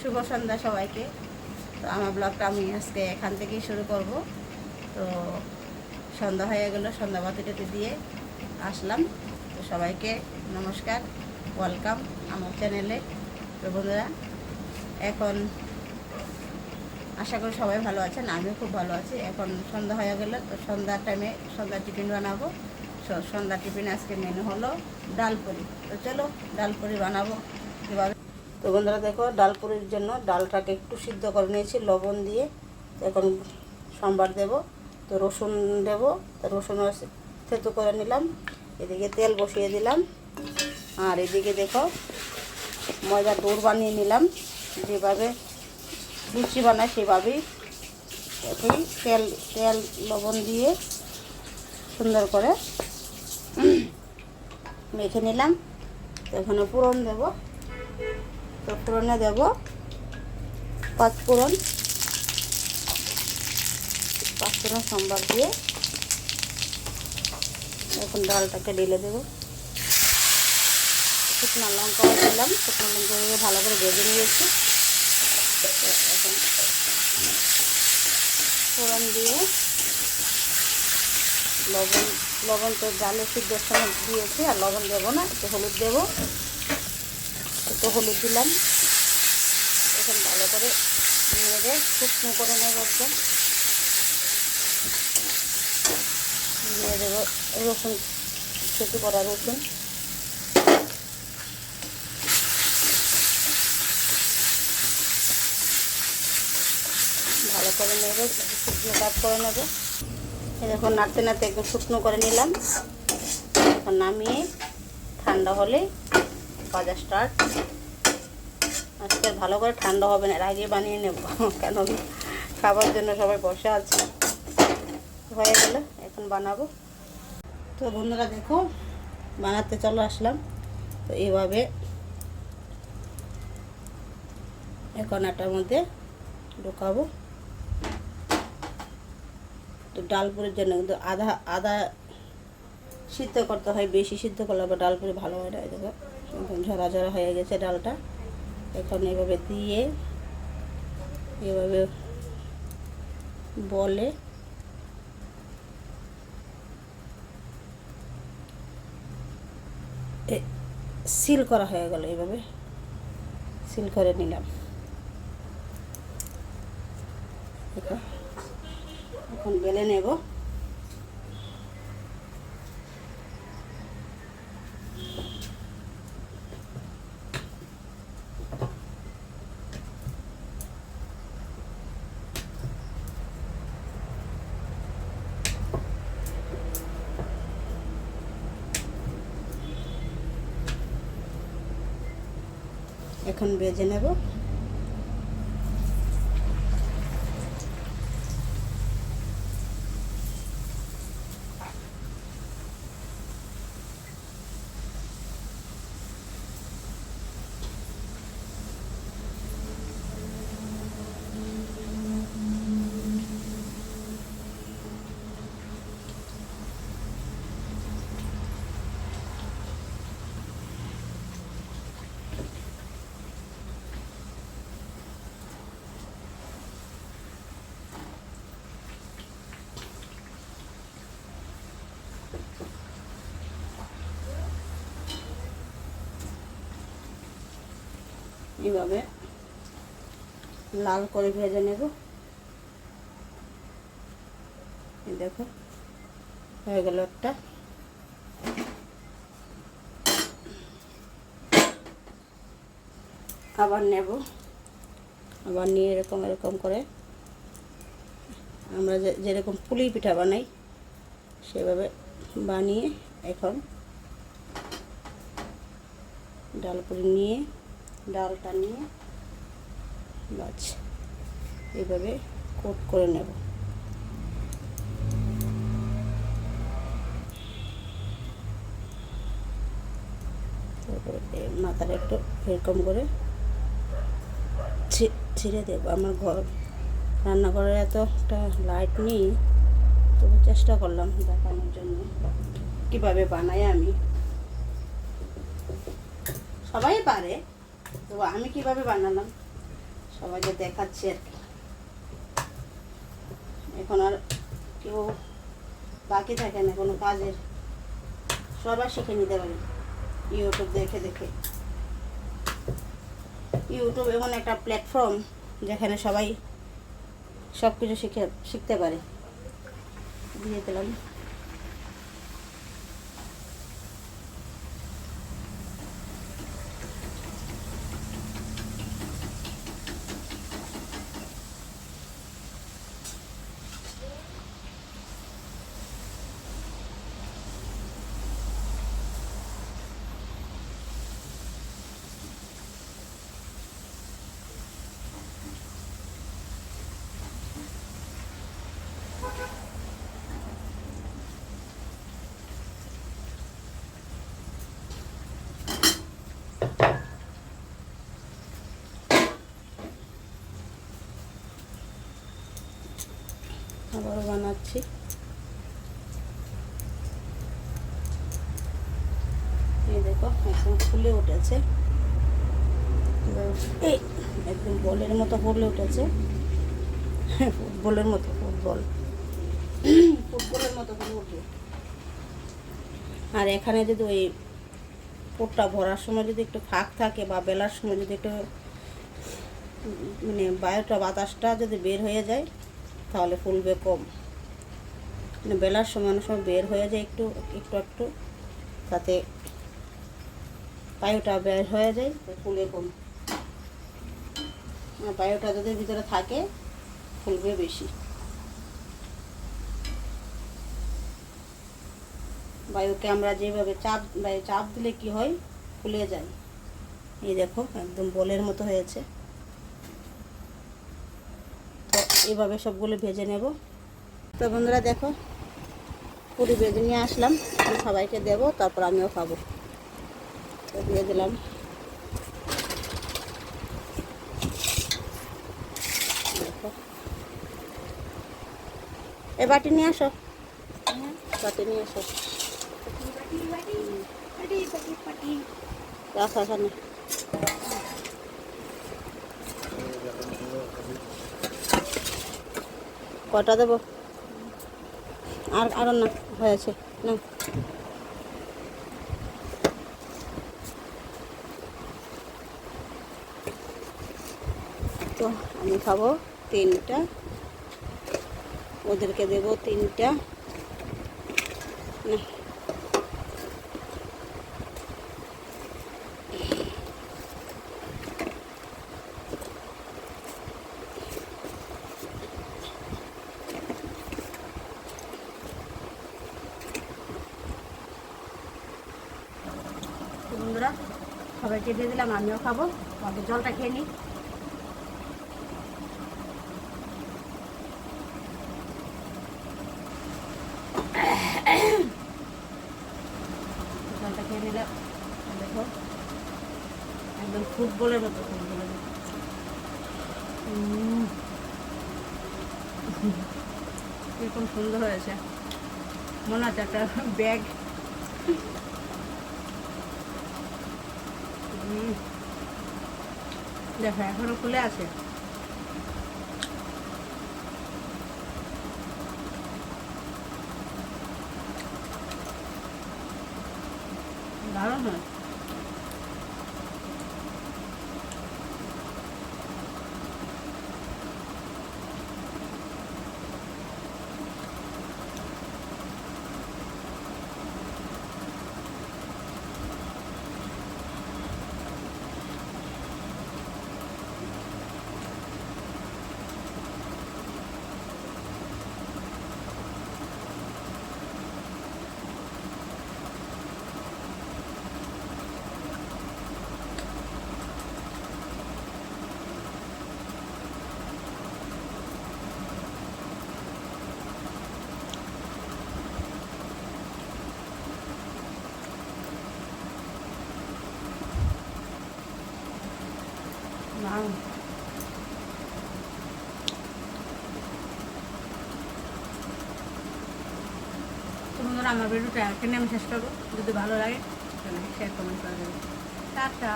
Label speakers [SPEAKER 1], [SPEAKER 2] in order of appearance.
[SPEAKER 1] শুভ সন্ধ্যা সবাইকে। তো আমার ব্লগটা আমি আজকে এখান থেকেই শুরু করব। তো সন্ধ্যা হয়ে গেল, সন্ধ্যা বাতিটাতে দিয়ে আসলাম। তো সবাইকে নমস্কার, ওয়েলকাম আমার চ্যানেলে। তো বন্ধুরা, এখন আশা করি সবাই ভালো আছেন, আমিও খুব ভালো আছি। এখন সন্ধ্যা হয়ে গেল, তো সন্ধ্যার টাইমে সন্ধ্যা টিফিন বানাবো। সন্ধ্যা টিফিনে আজকে মেনু হলো ডাল পুরি। তো চলো, ডাল পুরি বানাবো। তো বন্ধুরা দেখো, ডাল পুরির জন্য ডালটাকে একটু সিদ্ধ করে নিয়েছি, লবণ দিয়ে এখন সোমবার দেব, তো রসুন দেব, তো রসুন থেতু করে নিলাম, এদিকে তেল বসিয়ে দিলাম, আর এদিকে দেখো ময়দা দৌড় বানিয়ে নিলাম, যেভাবে লুচি বানায় সেভাবেই একই তেল তেল, লবণ দিয়ে সুন্দর করে মেখে নিলাম এখানে পুরন দেব। তো পুরনে দেব। পাঁচ পুরন পাঁচ পুরন সোমবার দিয়ে এখন ডালটাকে ঢেলে দেবো। শুকনো লঙ্কাও দিলাম। শুকনো লঙ্কা ভালো করে ভেজে নিয়েছি। এখন ফোড়ন দিয়ে লবণ লবণ তো জালে সিদ্ধের সময় দিয়েছি, আর লবণ দেবো না, একটু হলুদ দেবো। একটু হলুদ দিলাম। এখন ভালো করে নেড়ে শুকনো করে নেব একদম দিয়ে দেবো। রসুন সেতু করা রসুন। ভালো করে নেবে শুকনো কাট করে নেবে। এরকম নাড়তে নাড়তে একদম শুকনো করে নিলাম। এখন নামিয়ে ঠান্ডা হলে ভাজা স্টার্ট আজকে ভালো করে ঠান্ডা হবে না, এর আগে বানিয়ে নেব। কেন খাবার জন্য সবাই বসে আছে। হয়ে গেল এখন বানাবো। তো বন্ধুরা দেখো, বানাতে চলো আসলাম। তো এইভাবে এখন এটার মধ্যে ঢোকাবো। তো ডালপুরির জন্য কিন্তু আধা আধা সিদ্ধ করতে হয়, বেশি সিদ্ধ করলে আবার ডালপুরি ভালো হয় এই দেখো। ঝরা ঝরা হয়ে গেছে ডালটা। এখন এভাবে দিয়ে, এভাবে বলে সিল করা হয়ে গেল এইভাবে সিল করে নিলাম। এখন বেলে নেব। এখন বেজে নেব। এইভাবে লাল করে ভেজে নেব। দেখো, হয়ে গেল একটা। আবার নেব। আবার নিয়ে এরকম এরকম করে আমরা যেরকম পুলি পিঠা বানাই, সেভাবে বানিয়ে এখন ডাল পুরি নিয়ে ডালটা নিয়ে বাস এইভাবে কোট করে নেব। তারপরে মাথাটা একটু এরকম করে ছিঁড়ে দেবো। আমার ঘর, রান্নাঘরে এতটা লাইট নেই, তবু চেষ্টা করলাম দেখানোর জন্য। কীভাবে বানাই আমি? সবাই পারে। তো আমি কীভাবে বানালাম? সবাইকে দেখাচ্ছি আর কি। এখন আর কেউ বাকি থাকে না কোনো কাজের। সবাই শিখে নিতে পারে। ইউটিউব দেখে দেখে। ইউটিউব এমন একটা প্ল্যাটফর্ম যেখানে সবাই সব কিছু শিখে শিখতে পারে। দিয়ে দিলাম। আবারও বানাচ্ছি। এই দেখো একদম ফুলে উঠেছে। এই, একদম বলের মতো ফুলে উঠেছে। ফুটবলের মতো ফুটবল। ফুটবলের মতো ফুলে উঠে। আর এখানে যদি ওই পোটটা ভরার সময় যদি একটু ফাঁক থাকে বা বেলার সময় যদি একটু মানে বায়ুটা বাতাসটা যদি বের হয়ে যায় তাহলে ফুলবে কম। মানে বেলার সময় অনেক সময় বের হয়ে যায় একটু একটু একটু, তাতে বায়ুটা বের হয়ে যায় ফুলে কম। আর বায়ুটা যদি ভিতরে থাকে, ফুলবে বেশি। বায়ুকে আমরা যেভাবে চাপ, বায়ু চাপ দিলে কি হয়, ফুলে যায়। এই দেখো, একদম বলের মতো হয়েছে। তো এইভাবে সবগুলো ভেজে নেব। তো বন্ধুরা দেখো পুরি ভেজে নিয়ে আসলাম। এখন সবাইকে দেবো তারপর আমিও খাব। তো দিয়ে দিলাম। দেখো। এ বাটি নিয়ে আসো। বাটি নিয়ে আসো। আসো কটা দেবো? আর আরও না, হয়েছে না তো আমি খাব তিনটা। ওদেরকে দেবো তিনটা। না। বন্ধুরা, সবাইকে দিয়ে দিলাম, আমিও খাব। বাকি জলটা খেয়ে নিই। জলটা খেয়ে নিলে, দেখো, একদম ফুটবলের মতো ফুটবলের মতো। সুন্দর হয়েছে। মনে হচ্ছে একটা ব্যাগ। দেখো এখনও খুলে আছে। দারুণ হয়। বন্ধুরা, আমার ভিডিওটা এখানে আমি শেষ করব। যদি ভালো লাগে, তাহলে শেয়ার কমেন্ট করে দেবে টাটা।